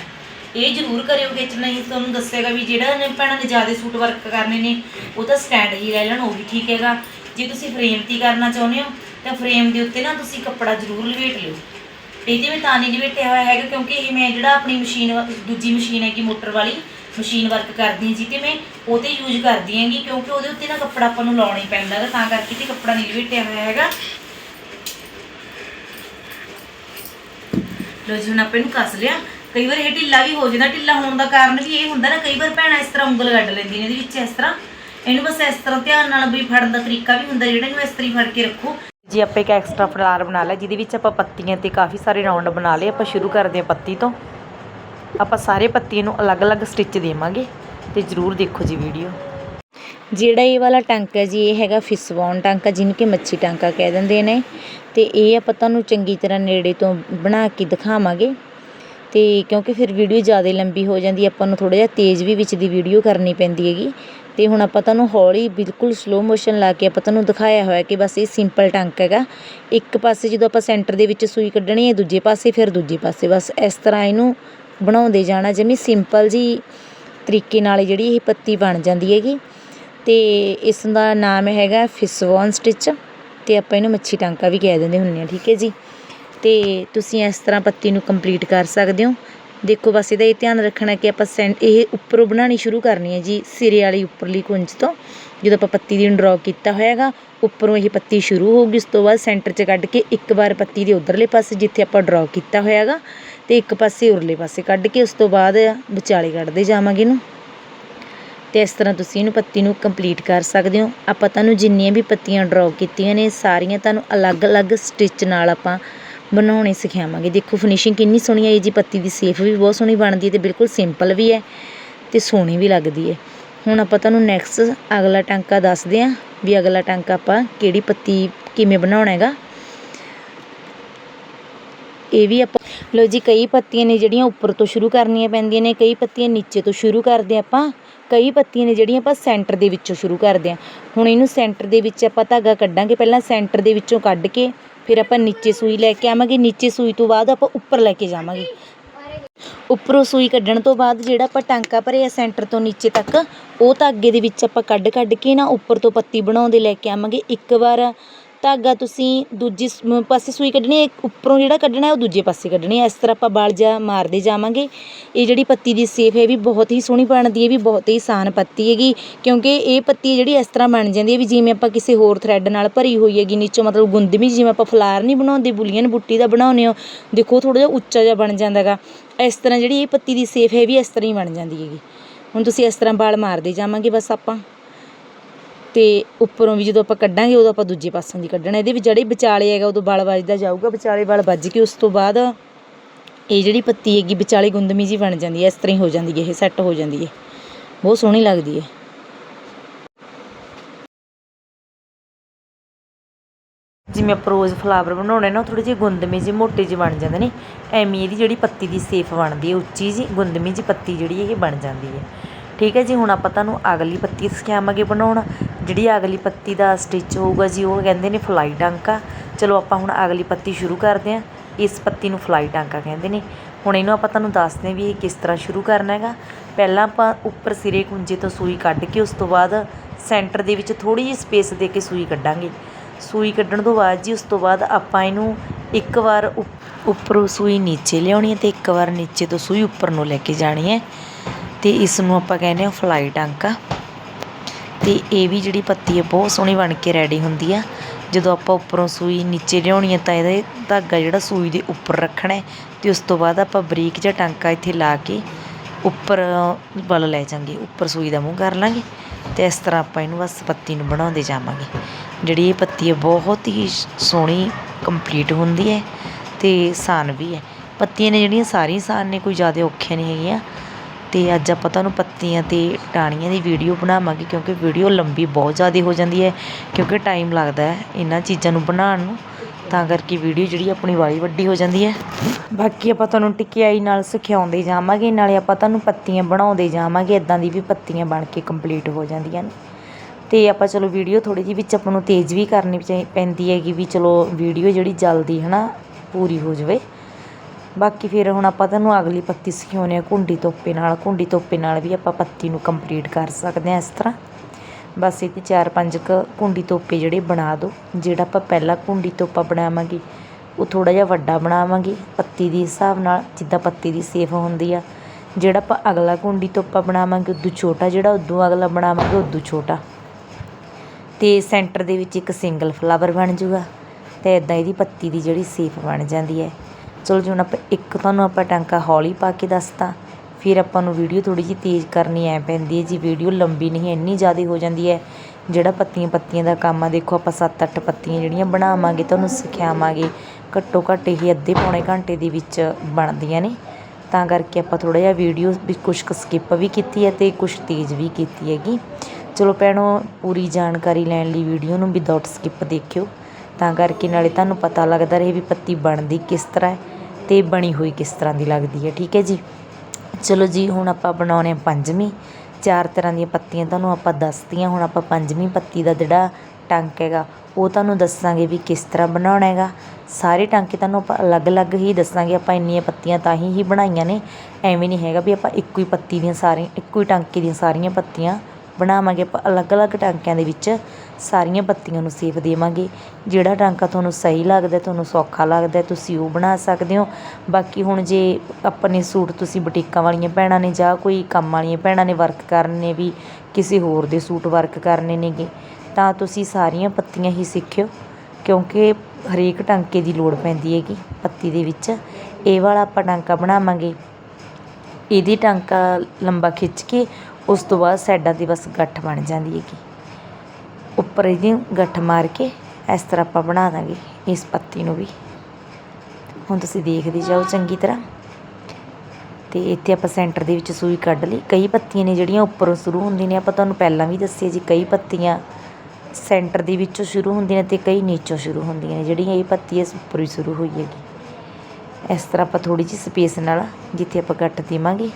ਇਹ ਜ਼ਰੂਰ ਕਰਿਓ ਵਿੱਚ ਨਹੀਂ ਤੁਹਾਨੂੰ ਦੱਸੇਗਾ ਵੀ ਜਿਹੜਾ ਨੇ ਭੈਣਾਂ ਨੇ ਜ਼ਿਆਦਾ ਸੂਟ ਵਰਕ ਕਰਨੇ ਨੇ, ਉਹ ਤਾਂ ਸਟੈਂਡ ਹੀ ਰਹਿ ਲੈਣ, ਉਹ ਵੀ ਠੀਕ ਹੈਗਾ। ਜੇ ਤੁਸੀਂ ਫਰੇਮ ਤੇ ਕਰਨਾ ਚਾਹੁੰਦੇ ਹੋ, ਤਾਂ ਫਰੇਮ ਦੇ ਉੱਤੇ ਨਾ ਤੁਸੀਂ ਕੱਪੜਾ ਜ਼ਰੂਰ ਲਪੇਟ ਲਿਓ। ਇਹਦੇ ਵਿੱਚ ਤਾਂ ਨਹੀਂ ਲਪੇਟਿਆ ਹੋਇਆ ਹੈਗਾ, ਕਿਉਂਕਿ ਇਹ ਮੈਂ ਜਿਹੜਾ ਆਪਣੀ ਮਸ਼ੀਨ ਦੂਜੀ ਮਸ਼ੀਨ ਹੈਗੀ ਮੋਟਰ ਵਾਲੀ ਮਸ਼ੀਨ ਵਰਕ ਕਰਦੀ ਹਾਂ ਜੀ, ਤੇ ਮੈਂ ਉਹ ਤੇ ਯੂਜ਼ ਕਰਦੀ ਹਾਂਗੀ, ਕਿਉਂਕਿ ਉਹਦੇ ਉੱਤੇ ਨਾ ਕੱਪੜਾ ਆਪਾਂ ਨੂੰ ਲਾਉਣਾ ਹੀ ਪੈਂਦਾ ਹੈਗਾ, ਤਾਂ ਕਰਕੇ ਤੇ ਕੱਪੜਾ ਨਹੀਂ ਲਪੇਟਿਆ ਹੋਇਆ ਹੈਗਾ। ਲੋ ਜੀ, ਹੁਣ ਆਪਾਂ ਇਹਨੂੰ ਕੱਸ ਲਿਆ। ਕਈ ਵਾਰ ਇਹ ਢਿੱਲਾ ਵੀ ਹੋ ਜਾਂਦਾ ਢਿੱਲਾ ਹੋਣ ਦਾ ਕਾਰਨ ਵੀ ਇਹ ਹੁੰਦਾ ਨਾ ਕਈ ਵਾਰ ਭੈਣਾਂ ਇਸ ਤਰ੍ਹਾਂ ਉਂਗਲ ਕੱਢ ਲੈਂਦੀਆਂ ਨੇ ਇਹਦੇ ਵਿੱਚ ਇਸ ਤਰ੍ਹਾਂ। ਇਹਨੂੰ ਬਸ ਇਸ ਤਰ੍ਹਾਂ ਧਿਆਨ ਨਾਲ ਵੀ ਫੜਨ ਦਾ ਤਰੀਕਾ ਵੀ ਹੁੰਦਾ ਜਿਹੜਾ ਇਹਨੂੰ ਇਸ ਤਰ੍ਹਾਂ ਹੀ ਫੜ ਕੇ ਰੱਖੋ। ਜੀ ਆਪਾਂ ਇੱਕ ਐਕਸਟਰਾ ਫਲਾਰ ਬਣਾ ਲਿਆ ਜਿਹਦੇ ਵਿੱਚ ਆਪਾਂ ਪੱਤੀਆਂ ਤੇ ਕਾਫੀ ਸਾਰੇ ਰਾਉਂਡ ਬਣਾ ਲਏ ਆਪਾਂ ਸ਼ੁਰੂ ਕਰਦੇ ਹਾਂ ਪੱਤੀ ਤੋਂ। ਆਪਾਂ ਸਾਰੇ ਪੱਤੀਆਂ ਨੂੰ ਅਲੱਗ-ਅਲੱਗ ਸਟਿਚ ਦੇਵਾਂਗੇ ਤੇ ਜਰੂਰ ਦੇਖੋ ਜੀ ਵੀਡੀਓ ਜਿਹੜਾ ਇਹ ਵਾਲਾ ਟਾਂਕਾ ਹੈ ਜੀ ਇਹ ਹੈਗਾ ਫਿਸਵਾਉਣ ਟਾਂਕਾ ਜਿਹਨੂੰ ਕਿ ਮੱਛੀ ਟਾਂਕਾ ਕਹਿ ਦਿੰਦੇ ਨੇ। ਤੇ ਇਹ ਆਪਾਂ ਤੁਹਾਨੂੰ ਚੰਗੀ ਤਰ੍ਹਾਂ ਨੇੜੇ ਤੋਂ ਬਣਾ ਕੇ ਦਿਖਾਵਾਂਗੇ। ਅਤੇ ਕਿਉਂਕਿ ਫਿਰ ਵੀਡੀਓ ਜ਼ਿਆਦਾ ਲੰਬੀ ਹੋ ਜਾਂਦੀ, ਆਪਾਂ ਨੂੰ ਥੋੜ੍ਹਾ ਜਿਹਾ ਤੇਜ਼ ਵੀ ਵਿੱਚ ਦੀ ਵੀਡੀਓ ਕਰਨੀ ਪੈਂਦੀ ਹੈਗੀ। ਅਤੇ ਹੁਣ ਆਪਾਂ ਤੁਹਾਨੂੰ ਹੌਲੀ ਬਿਲਕੁਲ ਸਲੋ ਮੋਸ਼ਨ ਲਾ ਕੇ ਆਪਾਂ ਤੁਹਾਨੂੰ ਦਿਖਾਇਆ ਹੋਇਆ ਕਿ ਬਸ ਇਹ ਸਿੰਪਲ ਟਾਂਕਾ ਹੈਗਾ। ਇੱਕ ਪਾਸੇ ਜਦੋਂ ਆਪਾਂ ਸੈਂਟਰ ਦੇ ਵਿੱਚ ਸੂਈ ਕੱਢਣੀ ਹੈ, ਦੂਜੇ ਪਾਸੇ ਫਿਰ ਦੂਜੇ ਪਾਸੇ। ਬਸ ਇਸ ਤਰ੍ਹਾਂ ਇਹਨੂੰ ਬਣਾਉਂਦੇ ਜਾਣਾ ਜਿਵੇਂ ਸਿੰਪਲ ਜੀ ਤਰੀਕੇ ਨਾਲ ਜਿਹੜੀ ਇਹ ਪੱਤੀ ਬਣ ਜਾਂਦੀ ਹੈਗੀ। ਤੇ ਇਸ ਦਾ ਨਾਮ ਹੈਗਾ ਫਿਸਵੌਨ ਸਟਿਚ ਤੇ ਆਪਾਂ ਇਹਨੂੰ ਮੱਛੀ ਟਾਂਕਾ ਵੀ ਕਹਿ ਦਿੰਦੇ ਹੁੰਦੇ ਆ ਠੀਕ ਹੈ ਜੀ? ਅਤੇ ਤੁਸੀਂ ਇਸ ਤਰ੍ਹਾਂ ਪੱਤੀ ਨੂੰ ਕੰਪਲੀਟ ਕਰ ਸਕਦੇ ਹੋ। ਦੇਖੋ ਬਸ ਇਹਦਾ ਇਹ ਧਿਆਨ ਰੱਖਣਾ ਕਿ ਆਪਾਂ ਸੈਂ ਇਹ ਉੱਪਰੋਂ ਬਣਾਉਣੀ ਸ਼ੁਰੂ ਕਰਨੀ ਹੈ ਜੀ, ਸਿਰੇ ਵਾਲੀ ਉੱਪਰਲੀ ਕੁੰਜ ਤੋਂ। ਜਦੋਂ ਆਪਾਂ ਪੱਤੀ ਦੀ ਡਰਾ ਕੀਤਾ ਹੋਇਆਗਾ, ਉੱਪਰੋਂ ਇਹ ਪੱਤੀ ਸ਼ੁਰੂ ਹੋਊਗੀ, ਉਸ ਤੋਂ ਬਾਅਦ ਸੈਂਟਰ 'ਚ ਕੱਢ ਕੇ ਇੱਕ ਵਾਰ ਪੱਤੀ ਦੇ ਉਧਰਲੇ ਪਾਸੇ ਜਿੱਥੇ ਆਪਾਂ ਡਰਾ ਕੀਤਾ ਹੋਇਆਗਾ, ਤੇ ਇੱਕ ਪਾਸੇ ਉਰਲੇ ਪਾਸੇ ਕੱਢ ਕੇ ਉਸ ਤੋਂ ਬਾਅਦ ਵਿਚਾਲੇ ਕੱਢਦੇ ਜਾਵਾਂਗੇ ਇਹਨੂੰ। ਤੇ ਇਸ ਤਰ੍ਹਾਂ ਤੁਸੀਂ ਇਹਨੂੰ ਪੱਤੀ ਨੂੰ ਕੰਪਲੀਟ ਕਰ ਸਕਦੇ ਹੋ। ਆਪਾਂ ਤੁਹਾਨੂੰ ਜਿੰਨੀਆਂ ਵੀ ਪੱਤੀਆਂ ਡਰਾ ਕੀਤੀਆਂ ਨੇ, ਸਾਰੀਆਂ ਤੁਹਾਨੂੰ ਅਲੱਗ-ਅਲੱਗ ਸਟਿਚ ਨਾਲ ਆਪਾਂ ਬਣਾਉਣੇ ਸਿਖਾਵਾਂਗੇ। ਦੇਖੋ ਫਿਨਿਸ਼ਿੰਗ ਕਿੰਨੀ ਸੋਹਣੀ ਆਈ ਜੀ ਪੱਤੀ ਦੀ ਸੇਫ ਵੀ ਬਹੁਤ ਸੋਹਣੀ ਬਣਦੀ ਹੈ ਤੇ ਬਿਲਕੁਲ ਸਿੰਪਲ ਵੀ ਹੈ ਤੇ ਸੋਹਣੀ ਵੀ ਲੱਗਦੀ ਹੈ। ਹੁਣ ਆਪਾਂ ਤੁਹਾਨੂੰ ਨੈਕਸਟ ਅਗਲਾ ਟਾਂਕਾ ਦੱਸਦੇ ਹਾਂ ਵੀ ਅਗਲਾ ਟਾਂਕਾ ਆਪਾਂ ਕਿਹੜੀ ਪੱਤੀ ਕਿਵੇਂ ਬਣਾਉਣਾ ਹੈਗਾ। ਇਹ ਵੀ ਆਪਾਂ ਲੋ ਜੀ, ਕਈ ਪੱਤੀਆਂ ਨੇ ਜਿਹੜੀਆਂ ਉੱਪਰ ਤੋਂ ਸ਼ੁਰੂ ਕਰਨੀਆਂ ਪੈਂਦੀਆਂ ਨੇ, ਕਈ ਪੱਤੀਆਂ ਨੀਚੇ ਤੋਂ ਸ਼ੁਰੂ ਕਰਦੇ ਆਪਾਂ, ਕਈ ਪੱਤੀਆਂ ਨੇ ਜਿਹੜੀਆਂ ਆਪਾਂ ਸੈਂਟਰ ਦੇ ਵਿੱਚੋਂ ਸ਼ੁਰੂ ਕਰਦੇ ਹਾਂ। ਹੁਣ ਇਹਨੂੰ ਸੈਂਟਰ ਦੇ ਵਿੱਚ ਆਪਾਂ ਧਾਗਾ ਕੱਢਾਂਗੇ, ਪਹਿਲਾਂ ਸੈਂਟਰ ਦੇ ਵਿੱਚੋਂ ਕੱਢ ਕੇ ਫਿਰ ਆਪਾਂ ਨੀਚੇ ਸੂਈ ਲੈ ਕੇ ਆਵਾਂਗੇ। ਨੀਚੇ ਸੂਈ ਤੋਂ ਬਾਅਦ ਆਪਾਂ ਉੱਪਰ ਲੈ ਕੇ ਜਾਵਾਂਗੇ। ਉੱਪਰੋਂ ਸੂਈ ਕੱਢਣ ਤੋਂ ਬਾਅਦ ਜਿਹੜਾ ਆਪਾਂ ਟਾਂਕਾ ਭਰਿਆ ਸੈਂਟਰ ਤੋਂ ਨੀਚੇ ਤੱਕ, ਉਹ ਧਾਗੇ ਦੇ ਵਿੱਚ ਆਪਾਂ ਕੱਢ ਕੱਢ ਕੇ ਨਾ ਉੱਪਰ ਤੋਂ ਪੱਤੀ ਬਣਾਉਂਦੇ ਲੈ ਕੇ ਆਵਾਂਗੇ। ਇੱਕ ਵਾਰ ਧਾਗਾ ਤੁਸੀਂ ਦੂਜੀ ਪਾਸੇ ਸੂਈ ਕੱਢਣੀ ਹੈ ਉੱਪਰੋਂ ਜਿਹੜਾ ਕੱਢਣਾ ਹੈ, ਉਹ ਦੂਜੇ ਪਾਸੇ ਕੱਢਣੀ ਹੈ। ਇਸ ਤਰ੍ਹਾਂ ਆਪਾਂ ਬਲ ਜਾ ਮਾਰਦੇ ਜਾਵਾਂਗੇ। ਇਹ ਜਿਹੜੀ ਪੱਤੀ ਦੀ ਸੇਫ ਹੈ, ਇਹ ਵੀ ਬਹੁਤ ਹੀ ਸੋਹਣੀ ਬਣਦੀ ਹੈ ਵੀ ਬਹੁਤ ਹੀ ਆਸਾਨ ਪੱਤੀ ਹੈਗੀ। ਕਿਉਂਕਿ ਇਹ ਪੱਤੀ ਜਿਹੜੀ ਇਸ ਤਰ੍ਹਾਂ ਬਣ ਜਾਂਦੀ ਹੈ ਵੀ ਜਿਵੇਂ ਆਪਾਂ ਕਿਸੇ ਹੋਰ ਥਰੈਡ ਨਾਲ ਭਰੀ ਹੋਈ ਹੈਗੀ, ਨੀਚੋਂ ਮਤਲਬ ਗੁੰਦਮੀ ਜਿਵੇਂ ਆਪਾਂ ਫਲਾਰ ਨਹੀਂ ਬਣਾਉਂਦੇ, ਬੁਲੀਅਨ ਬੁੱਟੀ ਦਾ ਬਣਾਉਂਦੇ ਹੋ, ਦੇਖੋ ਥੋੜਾ ਜਿਹਾ ਉੱਚਾ ਜਿਹਾ ਬਣ ਜਾਂਦਾ ਹੈਗਾ। ਇਸ ਤਰ੍ਹਾਂ ਜਿਹੜੀ ਇਹ ਪੱਤੀ ਦੀ ਸੇਫ ਹੈ, ਇਹ ਵੀ ਇਸ ਤਰ੍ਹਾਂ ਹੀ ਬਣ ਜਾਂਦੀ ਹੈਗੀ। ਹੁਣ ਤੁਸੀਂ ਇਸ ਤਰ੍ਹਾਂ ਬਾਲ ਮਾਰਦੇ ਜਾਵਾਂਗੇ ਬਸ ਆਪਾਂ। ਅਤੇ ਉੱਪਰੋਂ ਵੀ ਜਦੋਂ ਆਪਾਂ ਕੱਢਾਂਗੇ, ਉਦੋਂ ਆਪਾਂ ਦੂਜੇ ਪਾਸੋਂ ਦੀ ਕੱਢਣਾ। ਇਹਦੇ ਵਿੱਚ ਜਿਹੜੇ ਵਿਚਾਲੇ ਹੈਗਾ, ਉਦੋਂ ਬਲ ਵੱਜਦਾ ਜਾਊਗਾ, ਵਿਚਾਲੇ ਬਲ ਵੱਜ ਕੇ ਉਸ ਤੋਂ ਬਾਅਦ ਇਹ ਜਿਹੜੀ ਪੱਤੀ ਹੈਗੀ, ਵਿਚਾਲੇ ਗੁੰਦਮੀ ਜੀ ਬਣ ਜਾਂਦੀ ਹੈ, ਇਸ ਤਰ੍ਹਾਂ ਹੀ ਹੋ ਜਾਂਦੀ ਹੈ, ਇਹ ਸੈੱਟ ਹੋ ਜਾਂਦੀ ਹੈ। ਬਹੁਤ ਸੋਹਣੀ ਲੱਗਦੀ ਹੈ। ਜਿਵੇਂ ਆਪਾਂ ਰੋਜ਼ ਫਲਾਵਰ ਬਣਾਉਣੇ ਨਾ ਥੋੜੀ ਜਿਹੀ ਗੁੰਦਮੀ ਜਿਹੀ ਮੋਟੇ ਜਿਹੇ ਬਣ ਜਾਂਦੇ ਨੇ। ਐਵੇਂ ਇਹਦੀ ਜਿਹੜੀ ਪੱਤੀ ਦੀ ਸੇਫ ਬਣਦੀ ਹੈ, ਉੱਚੀ ਜੀ ਗੁੰਦਮੀ ਜੀ ਪੱਤੀ ਜਿਹੜੀ ਇਹ ਬਣ ਜਾਂਦੀ ਹੈ। ਠੀਕ ਹੈ ਜੀ, ਹੁਣ ਆਪਾਂ ਤੁਹਾਨੂੰ ਅਗਲੀ ਪੱਤੀ ਸਿਖਾਵਾਂਗੇ ਬਣਾਉਣਾ। ਜਿਹੜੀ ਅਗਲੀ ਪੱਤੀ ਦਾ ਸਟਿਚ ਹੋਊਗਾ ਜੀ, ਉਹ ਕਹਿੰਦੇ ਨੇ ਫਲਾਈ ਟਾਂਕਾ ਚਲੋ ਆਪਾਂ ਹੁਣ ਅਗਲੀ ਪੱਤੀ ਸ਼ੁਰੂ ਕਰਦੇ ਹਾਂ। ਇਸ ਪੱਤੀ ਨੂੰ ਫਲਾਈ ਟਾਂਕਾ ਕਹਿੰਦੇ ਨੇ। ਹੁਣ ਇਹਨੂੰ ਆਪਾਂ ਤੁਹਾਨੂੰ ਦੱਸਦੇ ਹਾਂ ਵੀ ਇਹ ਕਿਸ ਤਰ੍ਹਾਂ ਸ਼ੁਰੂ ਕਰਨਾ ਹੈਗਾ। ਪਹਿਲਾਂ ਆਪਾਂ ਉੱਪਰ ਸਿਰੇ ਕੁੰਜੇ ਤੋਂ ਸੂਈ ਕੱਢ ਕੇ ਉਸ ਤੋਂ ਬਾਅਦ ਸੈਂਟਰ ਦੇ ਵਿੱਚ ਥੋੜੀ ਜਿਹੀ ਸਪੇਸ ਦੇ ਕੇ ਸੂਈ ਕੱਢਾਂਗੇ। ਸੂਈ ਕੱਢਣ ਤੋਂ ਬਾਅਦ ਜੀ, ਉਸ ਤੋਂ ਬਾਅਦ ਆਪਾਂ ਇਹਨੂੰ ਇੱਕ ਵਾਰ ਉੱਪ- ਉੱਪਰੋਂ ਸੂਈ ਨੀਚੇ ਲਿਆਉਣੀ ਹੈ ਤੇ ਇੱਕ ਵਾਰ ਨੀਚੇ ਤੋਂ ਸੂਈ ਉੱਪਰ ਨੂੰ ਲੈ ਕੇ ਜਾਣੀ ਹੈ। ਤੇ ਇਸ ਨੂੰ ਆਪਾਂ ਕਹਿੰਦੇ ਹਾਂ ਫਲਾਈ ਟਾਂਕਾ ਅਤੇ ਇਹ ਵੀ ਜਿਹੜੀ ਪੱਤੀ ਹੈ ਬਹੁਤ ਸੋਹਣੀ ਬਣ ਕੇ ਰੈਡੀ ਹੁੰਦੀ ਆ। ਜਦੋਂ ਆਪਾਂ ਉੱਪਰੋਂ ਸੂਈ ਨੀਚੇ ਲਿਆਉਣੀ ਹੈ ਤਾਂ ਇਹਦਾ ਧਾਗਾ ਜਿਹੜਾ ਸੂਈ ਦੇ ਉੱਪਰ ਰੱਖਣਾ ਅਤੇ ਉਸ ਤੋਂ ਬਾਅਦ ਆਪਾਂ ਬਰੀਕ ਜਿਹਾ ਟਾਂਕਾ ਇੱਥੇ ਲਾ ਕੇ ਉੱਪਰ ਵੱਲ ਲੈ ਜਾਂਗੇ, ਉੱਪਰ ਸੂਈ ਦਾ ਮੂੰਹ ਕਰ ਲਾਂਗੇ ਅਤੇ ਇਸ ਤਰ੍ਹਾਂ ਆਪਾਂ ਇਹਨੂੰ ਬਸ ਪੱਤੀ ਨੂੰ ਬਣਾਉਂਦੇ ਜਾਵਾਂਗੇ। ਜਿਹੜੀ ਇਹ ਪੱਤੀ ਹੈ ਬਹੁਤ ਹੀ ਸੋਹਣੀ ਕੰਪਲੀਟ ਹੁੰਦੀ ਹੈ ਅਤੇ ਆਸਾਨ ਵੀ ਹੈ। ਪੱਤੀਆਂ ਨੇ ਜਿਹੜੀਆਂ ਸਾਰੀਆਂ ਆਸਾਨ ਨੇ, ਕੋਈ ਜ਼ਿਆਦਾ ਔਖੀਆਂ ਨਹੀਂ ਹੈਗੀਆਂ। ਅਤੇ ਅੱਜ ਆਪਾਂ ਤੁਹਾਨੂੰ ਪੱਤੀਆਂ ਅਤੇ ਟਾਹਣੀਆਂ ਦੀ ਵੀਡੀਓ ਬਣਾਵਾਂਗੇ ਕਿਉਂਕਿ ਵੀਡੀਓ ਲੰਬੀ ਬਹੁਤ ਜ਼ਿਆਦਾ ਹੋ ਜਾਂਦੀ ਹੈ, ਕਿਉਂਕਿ ਟਾਈਮ ਲੱਗਦਾ ਹੈ ਇਹਨਾਂ ਚੀਜ਼ਾਂ ਨੂੰ ਬਣਾਉਣ ਨੂੰ, ਤਾਂ ਕਰਕੇ ਵੀਡੀਓ ਜਿਹੜੀ ਆਪਣੀ ਵਾਲੀ ਵੱਡੀ ਹੋ ਜਾਂਦੀ ਹੈ। ਬਾਕੀ ਆਪਾਂ ਤੁਹਾਨੂੰ ਟਿਕਿਆਈ ਨਾਲ ਸਿਖਾਉਂਦੇ ਜਾਵਾਂਗੇ, ਨਾਲੇ ਆਪਾਂ ਤੁਹਾਨੂੰ ਪੱਤੀਆਂ ਬਣਾਉਂਦੇ ਜਾਵਾਂਗੇ ਇਦਾਂ ਦੀ ਵੀ ਪੱਤੀਆਂ ਬਣ ਕੇ ਕੰਪਲੀਟ ਹੋ ਜਾਂਦੀਆਂ ਨੇ। ਤੇ ਆਪਾਂ ਚਲੋ ਵੀਡੀਓ ਥੋੜੀ ਜਿਹੀ ਵਿੱਚ ਆਪਾਂ ਨੂੰ ਤੇਜ਼ ਵੀ ਕਰਨੀ ਚਾਹੀ- ਪੈਂਦੀ ਹੈਗੀ ਵੀ ਚਲੋ ਵੀਡੀਓ ਜਿਹੜੀ ਜਲਦੀ ਹਨਾ ਪੂਰੀ ਹੋ ਜਾਵੇ। ਬਾਕੀ ਫਿਰ ਹੁਣ ਆਪਾਂ ਤੁਹਾਨੂੰ ਅਗਲੀ ਪੱਤੀ ਸਿਖਾਉਂਦੇ ਹਾਂ ਕੁੰਡੀ ਤੋਪੇ ਨਾਲ। ਕੁੰਡੀ ਤੋਪੇ ਨਾਲ ਵੀ ਆਪਾਂ ਪੱਤੀ ਨੂੰ ਕੰਪਲੀਟ ਕਰ ਸਕਦੇ ਹਾਂ ਇਸ ਤਰ੍ਹਾਂ। ਬਸ ਇਹਦੇ ਤੇ ਚਾਰ ਪੰਜ ਕ ਕੁੰਡੀ ਤੋਪੇ ਜਿਹੜੇ ਬਣਾ ਦਿਓ ਜਿਹੜਾ ਆਪਾਂ ਪਹਿਲਾਂ ਕੁੰਡੀ ਤੋਪਾ ਬਣਾਵਾਂਗੇ, ਉਹ ਥੋੜਾ ਜਿਹਾ ਵੱਡਾ ਬਣਾਵਾਂਗੇ ਪੱਤੀ ਦੇ ਹਿਸਾਬ ਨਾਲ, ਜਿੱਦਾਂ ਪੱਤੀ ਦੀ ਸੇਫ ਹੁੰਦੀ ਆ। ਜਿਹੜਾ ਆਪਾਂ ਅਗਲਾ ਕੁੰਡੀ ਤੋਪਾ ਬਣਾਵਾਂਗੇ, ਉਦੋਂ ਛੋਟਾ ਜਿਹੜਾ ਉਦੋਂ ਅਗਲਾ ਬਣਾਵਾਂਗੇ, ਉਦੋਂ ਛੋਟਾ। ਤੇ ਸੈਂਟਰ ਦੇ ਵਿੱਚ ਇੱਕ ਸਿੰਗਲ ਫਲਾਵਰ ਬਣ ਜਾਊਗਾ ਤੇ ਇਦਾਂ ਇਹਦੀ ਪੱਤੀ ਦੀ ਜਿਹੜੀ ਸੇਫ ਬਣ ਜਾਂਦੀ ਹੈ। ਚਲੋ ਜੀ, ਹੁਣ ਆਪਾਂ ਇੱਕ ਤੁਹਾਨੂੰ ਆਪਾਂ ਟਾਂਕਾ ਹੌਲੀ ਪਾ ਕੇ ਦੱਸਤਾ। ਫਿਰ ਆਪਾਂ ਨੂੰ ਵੀਡੀਓ ਥੋੜੀ ਜਿਹੀ ਤੇਜ਼ ਕਰਨੀ ਐ ਪੈਂਦੀ ਹੈ ਜੀ। ਵੀਡੀਓ ਲੰਬੀ ਨਹੀਂ, ਇੰਨੀ ਜ਼ਿਆਦਾ ਹੋ ਜਾਂਦੀ ਹੈ। ਜਿਹੜਾ ਪੱਤੀਆਂ ਪੱਤੀਆਂ ਦਾ ਕੰਮ ਆ, ਦੇਖੋ ਆਪਾਂ 7-8 ਪੱਤੀਆਂ ਜਿਹੜੀਆਂ ਬਣਾਵਾਂਗੇ ਤੁਹਾਨੂੰ ਸਿਖਾਵਾਂਗੇ ਘੱਟੋ ਘੱਟ ਇਹ ਅੱਧੇ ਪੌਣੇ ਘੰਟੇ ਦੇ ਵਿੱਚ ਬਣਦੀਆਂ ਨੇ। ਤਾਂ ਕਰਕੇ ਆਪਾਂ ਥੋੜਾ ਜਿਹਾ ਵੀਡੀਓ ਵੀ ਕੁਛ ਕੁ ਸਕਿਪ ਵੀ ਕੀਤੀ ਹੈ ਤੇ ਕੁਛ ਤੇਜ਼ ਵੀ ਕੀਤੀ ਹੈਗੀ। ਚਲੋ ਭੈਣੋ, ਪੂਰੀ ਜਾਣਕਾਰੀ ਲੈਣ ਲਈ ਵੀਡੀਓ ਨੂੰ ਵਿਦਆਊਟ ਸਕਿਪ ਦੇਖਿਓ। ਤਾਂ ਕਰਕੇ ਨਾਲੇ ਤੁਹਾਨੂੰ ਪਤਾ ਲੱਗਦਾ ਰਹੇ ਵੀ ਪੱਤੀ ਬਣਦੀ ਕਿਸ ਤਰ੍ਹਾਂ ਹੈ। ਅਤੇ ਬਣੀ ਹੋਈ ਕਿਸ ਤਰ੍ਹਾਂ ਦੀ ਲੱਗਦੀ ਹੈ? ਠੀਕ ਹੈ ਜੀ। ਚਲੋ ਜੀ, ਹੁਣ ਆਪਾਂ ਬਣਾਉਣੇ ਆ ਪੰਜਵੀਂ। ਚਾਰ ਤਰ੍ਹਾਂ ਦੀਆਂ ਪੱਤੀਆਂ ਤੁਹਾਨੂੰ ਆਪਾਂ ਦੱਸਤੀਆਂ। ਹੁਣ ਆਪਾਂ ਪੰਜਵੀਂ ਪੱਤੀ ਦਾ ਜਿਹੜਾ ਟੰਕ ਹੈਗਾ, ਉਹ ਤੁਹਾਨੂੰ ਦੱਸਾਂਗੇ ਵੀ ਕਿਸ ਤਰ੍ਹਾਂ ਬਣਾਉਣਾ ਹੈਗਾ। ਸਾਰੇ ਟਾਂਕੇ ਤੁਹਾਨੂੰ ਆਪਾਂ ਅਲੱਗ-ਅਲੱਗ ਹੀ ਦੱਸਾਂਗੇ। ਆਪਾਂ ਇੰਨੀਆਂ ਪੱਤੀਆਂ ਤਾਂ ਹੀ ਹੀ ਬਣਾਈਆਂ ਨੇ। ਐਵੇਂ ਨਹੀਂ ਹੈਗਾ ਵੀ ਆਪਾਂ ਇੱਕੋ ਹੀ ਪੱਤੀ ਦੀਆਂ ਸਾਰੀਆਂ, ਇੱਕੋ ਹੀ ਟਾਂਕੇ ਦੀਆਂ ਸਾਰੀਆਂ ਪੱਤੀਆਂ ਬਣਾਵਾਂਗੇ। ਆਪਾਂ ਅਲੱਗ-ਅਲੱਗ ਟਾਂਕਿਆਂ ਦੇ ਵਿੱਚ ਸਾਰੀਆਂ ਪੱਤੀਆਂ ਨੂੰ ਸੇਪ ਦੇਵਾਂਗੇ। ਜਿਹੜਾ ਟਾਂਕਾ ਤੁਹਾਨੂੰ ਸਹੀ ਲੱਗਦਾ, ਤੁਹਾਨੂੰ ਸੌਖਾ ਲੱਗਦਾ, ਤੁਸੀਂ ਉਹ ਬਣਾ ਸਕਦੇ ਹੋ। ਬਾਕੀ ਹੁਣ ਜੇ ਆਪਣੇ ਸੂਟ ਤੁਸੀਂ ਬੁਟੀਕਾਂ ਵਾਲੀਆਂ ਭੈਣਾਂ ਨੇ ਜਾਂ ਕੋਈ ਕੰਮ ਵਾਲੀਆਂ ਭੈਣਾਂ ਨੇ ਵਰਕ ਕਰਨੇ ਵੀ, ਕਿਸੇ ਹੋਰ ਦੇ ਸੂਟ ਵਰਕ ਕਰਨੇ ਨੇਗੇ, ਤਾਂ ਤੁਸੀਂ ਸਾਰੀਆਂ ਪੱਤੀਆਂ ਹੀ ਸਿੱਖਿਓ, ਕਿਉਂਕਿ ਹਰੇਕ ਟਾਂਕੇ ਦੀ ਲੋੜ ਪੈਂਦੀ ਹੈਗੀ ਪੱਤੀ ਦੇ ਵਿੱਚ। ਇਹ ਵਾਲਾ ਆਪਾਂ ਟਾਂਕਾ ਬਣਾਵਾਂਗੇ। ਇਹਦੀ ਟਾਂਕਾ ਲੰਬਾ ਖਿੱਚ ਕੇ, ਉਸ ਤੋਂ ਬਾਅਦ ਸਾਈਡਾਂ ਦੀ ਬਸ ਗੱਠ ਬਣ ਜਾਂਦੀ ਹੈਗੀ। ਉੱਪਰ ਇਹਦੀ ਗੱਠ ਮਾਰ ਕੇ ਇਸ ਤਰ੍ਹਾਂ ਆਪਾਂ ਬਣਾ ਦਾਂਗੇ, ਇਸ ਪੱਤੀ ਨੂੰ ਵੀ। ਹੁਣ ਤੁਸੀਂ ਦੇਖਦੇ ਜਾਓ ਚੰਗੀ ਤਰ੍ਹਾਂ। ਤੇ ਇੱਥੇ ਆਪਾਂ ਸੈਂਟਰ ਦੇ ਵਿੱਚ ਸੂਈ ਕੱਢ ਲਈ। ਕਈ ਪੱਤੀਆਂ ਨੇ ਜਿਹੜੀਆਂ ਉੱਪਰੋਂ ਸ਼ੁਰੂ ਹੁੰਦੀਆਂ ਨੇ, ਆਪਾਂ ਤੁਹਾਨੂੰ ਪਹਿਲਾਂ ਵੀ ਦੱਸਿਆ ਜੀ, ਕਈ ਪੱਤੀਆਂ ਸੈਂਟਰ ਦੇ ਵਿੱਚੋਂ ਸ਼ੁਰੂ ਹੁੰਦੀਆਂ ਨੇ ਤੇ ਕਈ ਨੀਚੋਂ ਸ਼ੁਰੂ ਹੁੰਦੀਆਂ ਨੇ, ਜਿਹੜੀਆਂ ਇਹ ਪੱਤੀ ਇਸ ਉੱਪਰੋਂ ਹੀ ਸ਼ੁਰੂ ਹੋਈ ਹੈਗੀ। ਇਸ ਤਰ੍ਹਾਂ ਆਪਾਂ ਥੋੜੀ ਜਿਹੀ ਸਪੇਸ ਨਾਲ ਜਿੱਥੇ ਆਪਾਂ ਗੱਠ ਦੇਵਾਂਗੇ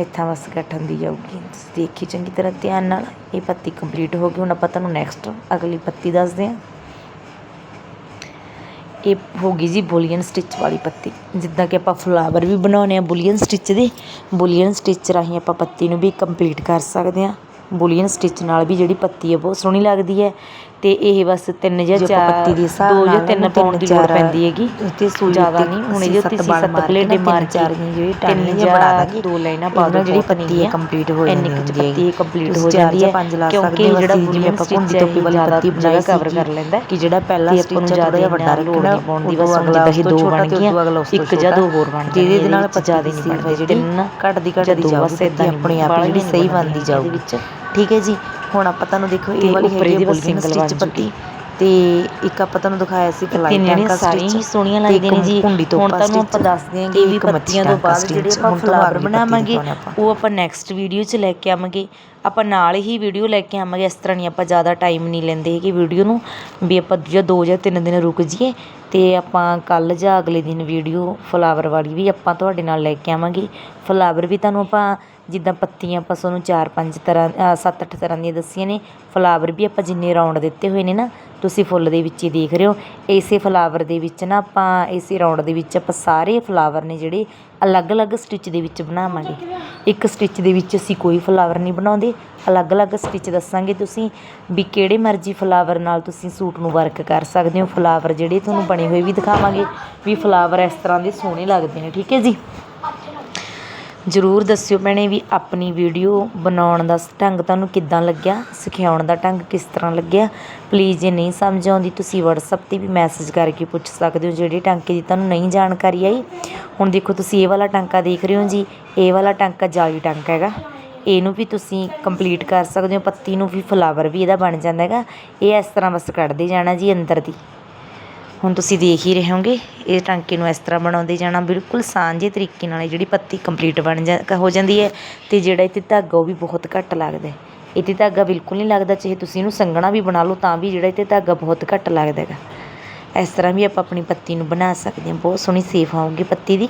ਇੱਥਾਂ ਬਸ ਗੱਠ ਹੁੰਦੀ ਜਾਊਗੀ। ਤੁਸੀਂ ਦੇਖੀ ਚੰਗੀ ਤਰ੍ਹਾਂ ਧਿਆਨ ਨਾਲ। ਇਹ ਪੱਤੀ ਕੰਪਲੀਟ ਹੋ ਗਈ। ਹੁਣ ਆਪਾਂ ਤੁਹਾਨੂੰ ਨੈਕਸਟ ਅਗਲੀ ਪੱਤੀ ਦੱਸਦੇ ਹਾਂ। ਇਹ ਹੋ ਗਈ ਜੀ ਬੁਲੀਅਨ ਸਟਿਚ ਵਾਲੀ ਪੱਤੀ। ਜਿੱਦਾਂ ਕਿ ਆਪਾਂ ਫਲਾਵਰ ਵੀ ਬਣਾਉਨੇ ਆ ਬੁਲੀਅਨ ਸਟਿਚ ਦੇ। ਬੁਲੀਅਨ ਸਟਿਚ ਰਾਹੀਂ ਆਪਾਂ ਪੱਤੀ ਨੂੰ ਵੀ ਕੰਪਲੀਟ ਕਰ ਸਕਦੇ ਹਾਂ। ਬੁਲੀਅਨ ਸਟਿਚ ਨਾਲ ਵੀ ਜਿਹੜੀ ਪੱਤੀ ਹੈ ਬਹੁਤ ਸੋਹਣੀ ਲੱਗਦੀ ਹੈ। ਤੇ ਇਹ ਬਸ ਤਿੰਨ ਜਾਂ ਚਾਰ ਪੱਤੀ ਦੇ ਹਿਸਾਬ ਦੋ ਜਾਂ ਤਿੰਨ ਪਾਉਣ ਦੀ ਲੋੜ ਪੈਂਦੀ ਹੈਗੀ। ਤੇ ਸੂਈ ਜ਼ਿਆਦਾ ਨਹੀਂ ਹੁਣ ਇਹਦੇ ਸੱਤ ਉੱਤੇ ਸੱਤ ਪਲੇਟੇ ਮਾਰ ਚਾਰ ਜਿਹੜੀ ਟਾਹਣੀਆਂ ਜਾਂ ਬਣਾ ਦਾਂਗੇ। ਦੋ ਲਾਈਨਾਂ ਪਾ ਦੋ ਜਿਹੜੀ ਪੱਤੀ ਹੈ complete ਹੋ ਜਾਂਦੀ ਹੁੰਦੀ ਪੱਤੀ ਕੰਪਲੀਟ ਹੋ ਜਾਂਦੀ ਹੈ ਕਿਉਂਕਿ ਸਕਦੇ ਹੋ ਜਿਹੜਾ ਜਿਵੇਂ ਆਪਾਂ ਘੁੰਡੀ ਟੋਪੀ ਵਾਲੀ ਪੱਤੀ cover ਸੀਗੀ, ਕਰ ਲੈਂਦਾ ਕਿ ਜਿਹੜਾ ਪਹਿਲਾ ਸਟਿਚ ਜ਼ਿਆਦਾ ਵੱਡਾ ਰੱਖਣਾ ਪਾਉਣ ਦੀ ਬਸ ਅਗਲਾ ਤੋਂ ਦੋ ਬਣ ਗਈਆਂ ਇੱਕ ਜਾਂ ਦੋ ਹੋਰ ਬਣ ਜਿਹਦੇ ਨਾਲ ਜ਼ਿਆਦਾ ਦੀ ਨਹੀਂ ਹੈ ਬਣਦੀ ਜਿਹੜੀ ਤਿੰਨ ਘਟਦੀ ਜਾਂ ਘਟਦੀ ਦੋ ਜਾਊਗੀ ਆਪਣੀ ਆਪ ਹੀ ਜਿਹੜੀ ਸਹੀ ਬਣਦੀ ਜਾਊਗੀ ਠੀਕ ਹੈ ਜੀ ਹੁਣ ਆਪਾਂ ਤੁਹਾਨੂੰ ਦੇਖੋ ਇਹ ਵਾਲੀ ਹੈਗੀ ਹੈ single ਸਟਿਚ ਪੱਤੀ ਤੇ ਇੱਕ ਆਪਾਂ ਤੁਹਾਨੂੰ ਦਿਖਾਇਆ ਸੀ ਜਿਹੜੀਆਂ ਟਾਂਕਾ ਸਾਰੀਆਂ ਹੀ ਸਟਿਚ ਸੋਹਣੀਆਂ ਲੱਗਦੀਆਂ ਨੇ ਜੀ। ਹੁਣ ਤੁਹਾਨੂੰ ਆਪਾਂ ਦੱਸਦੇ ਹਾਂ ਕਿ ਵੀ ਪੱਤੀਆਂ ਤੋਂ ਬਾਅਦ ਜਿਹੜੇ ਆਪਾਂ ਫਲਾਵਰ ਬਣਾਵਾਂਗੇ ਉਹ ਆਪਾਂ ਨੈਕਸਟ ਵੀਡੀਓ 'ਚ ਲੈ ਕੇ ਆਵਾਂਗੇ। ਆਪਾਂ ਨਾਲ ਹੀ ਵੀਡੀਓ ਲੈ ਕੇ ਆਵਾਂਗੇ। ਇਸ ਤਰ੍ਹਾਂ ਨਹੀਂ ਆਪਾਂ ਜ਼ਿਆਦਾ ਟਾਈਮ ਨਹੀਂ ਲੈਂਦੇ ਹੈਗੇ ਵੀਡੀਓ ਨੂੰ। ਵੀ ਆਪਾਂ ਜਾਂ ਦੋ ਜਾਂ ਤਿੰਨ ਦਿਨ ਰੁਕ ਜਾਈਏ। ਤੇ ਆਪਾਂ ਕੱਲ ਜਾਂ ਅਗਲੇ ਦਿਨ ਵੀਡੀਓ ਫਲਾਵਰ ਵਾਲੀ ਵੀ ਆਪਾਂ ਤੁਹਾਡੇ ਨਾਲ ਲੈ ਕੇ ਆਵਾਂਗੇ। ਫਲਾਵਰ ਵੀ ਤੁਹਾਨੂੰ ਆਪਾਂ ਜਿੱਦਾਂ ਪੱਤੀਆਂ ਆਪਾਂ ਤੁਹਾਨੂੰ ਚਾਰ ਪੰਜ ਤਰ੍ਹਾਂ ਸੱਤ ਅੱਠ ਤਰ੍ਹਾਂ ਦੀਆਂ ਦੱਸੀਆਂ ਨੇ ਫਲਾਵਰ ਵੀ ਆਪਾਂ ਜਿੰਨੇ ਰਾਉਂਡ ਦਿੱਤੇ ਹੋਏ ਨੇ ਨਾ, ਤੁਸੀਂ ਫੁੱਲ ਦੇ ਵਿੱਚ ਹੀ ਦੇਖ ਰਹੇ ਹੋ। ਇਸੇ ਫਲਾਵਰ ਦੇ ਵਿੱਚ ਨਾ ਆਪਾਂ, ਇਸੇ ਰਾਉਂਡ ਦੇ ਵਿੱਚ ਆਪਾਂ ਸਾਰੇ ਫਲਾਵਰ ਨੇ ਜਿਹੜੇ ਅਲੱਗ-ਅਲੱਗ ਸਟਿਚ ਦੇ ਵਿੱਚ ਬਣਾਵਾਂਗੇ। ਇੱਕ ਸਟਿਚ ਦੇ ਵਿੱਚ ਅਸੀਂ ਕੋਈ ਫਲਾਵਰ ਨਹੀਂ ਬਣਾਉਂਦੇ। ਅਲੱਗ-ਅਲੱਗ ਸਟਿਚ ਦੱਸਾਂਗੇ ਤੁਸੀਂ ਵੀ ਕਿਹੜੇ ਮਰਜ਼ੀ ਫਲਾਵਰ ਨਾਲ ਤੁਸੀਂ ਸੂਟ ਨੂੰ ਵਰਕ ਕਰ ਸਕਦੇ ਹੋ। ਫਲਾਵਰ ਜਿਹੜੇ ਤੁਹਾਨੂੰ ਬਣੇ ਹੋਏ ਵੀ ਦਿਖਾਵਾਂਗੇ। ਵੀ ਫਲਾਵਰ ਇਸ ਤਰ੍ਹਾਂ ਦੇ ਸੋਹਣੇ ਲੱਗਦੇ ਨੇ, ਠੀਕ ਹੈ ਜੀ? ਜ਼ਰੂਰ ਦੱਸਿਓ ਭੈਣੇ ਵੀ ਆਪਣੀ ਵੀਡੀਓ ਬਣਾਉਣ ਦਾ ਢੰਗ ਤੁਹਾਨੂੰ ਕਿੱਦਾਂ ਲੱਗਿਆ ਸਿਖਾਉਣ ਦਾ ਢੰਗ ਕਿਸ ਤਰ੍ਹਾਂ ਲੱਗਿਆ? ਪਲੀਜ਼ ਜੇ ਨਹੀਂ ਸਮਝ ਆਉਂਦੀ ਤੁਸੀਂ WhatsApp ਤੇ ਵੀ ਮੈਸੇਜ ਕਰਕੇ ਪੁੱਛ ਸਕਦੇ ਹੋ ਜਿਹੜੇ ਟਾਂਕੇ ਦੀ ਤੁਹਾਨੂੰ ਨਹੀਂ ਜਾਣਕਾਰੀ ਆਈ। ਹੁਣ ਦੇਖੋ ਤੁਸੀਂ ਇਹ ਵਾਲਾ ਟਾਂਕਾ ਦੇਖ ਰਹੇ ਹੋ ਜੀ, ਇਹ ਵਾਲਾ ਟਾਂਕਾ ਜਾਲੀ ਟਾਂਕਾ ਹੈਗਾ। ਇਹਨੂੰ ਵੀ ਤੁਸੀਂ ਕੰਪਲੀਟ ਕਰ ਸਕਦੇ ਹੋ, ਪੱਤੀ ਨੂੰ ਵੀ ਫਲਾਵਰ ਵੀ ਇਹਦਾ ਬਣ ਜਾਂਦਾ ਹੈਗਾ। ਇਹ ਇਸ ਤਰ੍ਹਾਂ ਬਸ ਕੱਢਦੇ ਜਾਣਾ ਜੀ ਅੰਦਰ ਦੀ। ਹੁਣ ਤੁਸੀਂ ਦੇਖ ਹੀ ਰਹੇ ਹੋਗੇ, ਇਹ ਟਾਂਕੇ ਨੂੰ ਇਸ ਤਰ੍ਹਾਂ ਬਣਾਉਂਦੇ ਜਾਣਾ ਬਿਲਕੁਲ ਸਾਂਝੇ ਤਰੀਕੇ ਨਾਲ ਇਹ ਜਿਹੜੀ ਪੱਤੀ ਕੰਪਲੀਟ ਬਣ ਜਾ ਹੋ ਜਾਂਦੀ ਹੈ ਤੇ ਜਿਹੜਾ ਇੱਥੇ ਧਾਗਾ ਉਹ ਵੀ ਬਹੁਤ ਘੱਟ ਲੱਗਦਾ ਹੈ। ਇੱਥੇ ਧਾਗਾ ਬਿਲਕੁਲ ਨਹੀਂ ਲੱਗਦਾ, ਚਾਹੇ ਤੁਸੀਂ ਇਹਨੂੰ ਸੰਘਣਾ ਵੀ ਬਣਾ ਲਓ ਤਾਂ ਵੀ ਜਿਹੜਾ ਇੱਥੇ ਧਾਗਾ ਬਹੁਤ ਘੱਟ ਲੱਗਦਾ ਹੈਗਾ। ਇਸ ਤਰ੍ਹਾਂ ਵੀ ਆਪਾਂ ਆਪਣੀ ਪੱਤੀ ਨੂੰ ਬਣਾ ਸਕਦੇ ਹਾਂ। ਬਹੁਤ ਸੋਹਣੀ ਸੇਫ ਆਊਗੀ ਪੱਤੀ ਦੀ।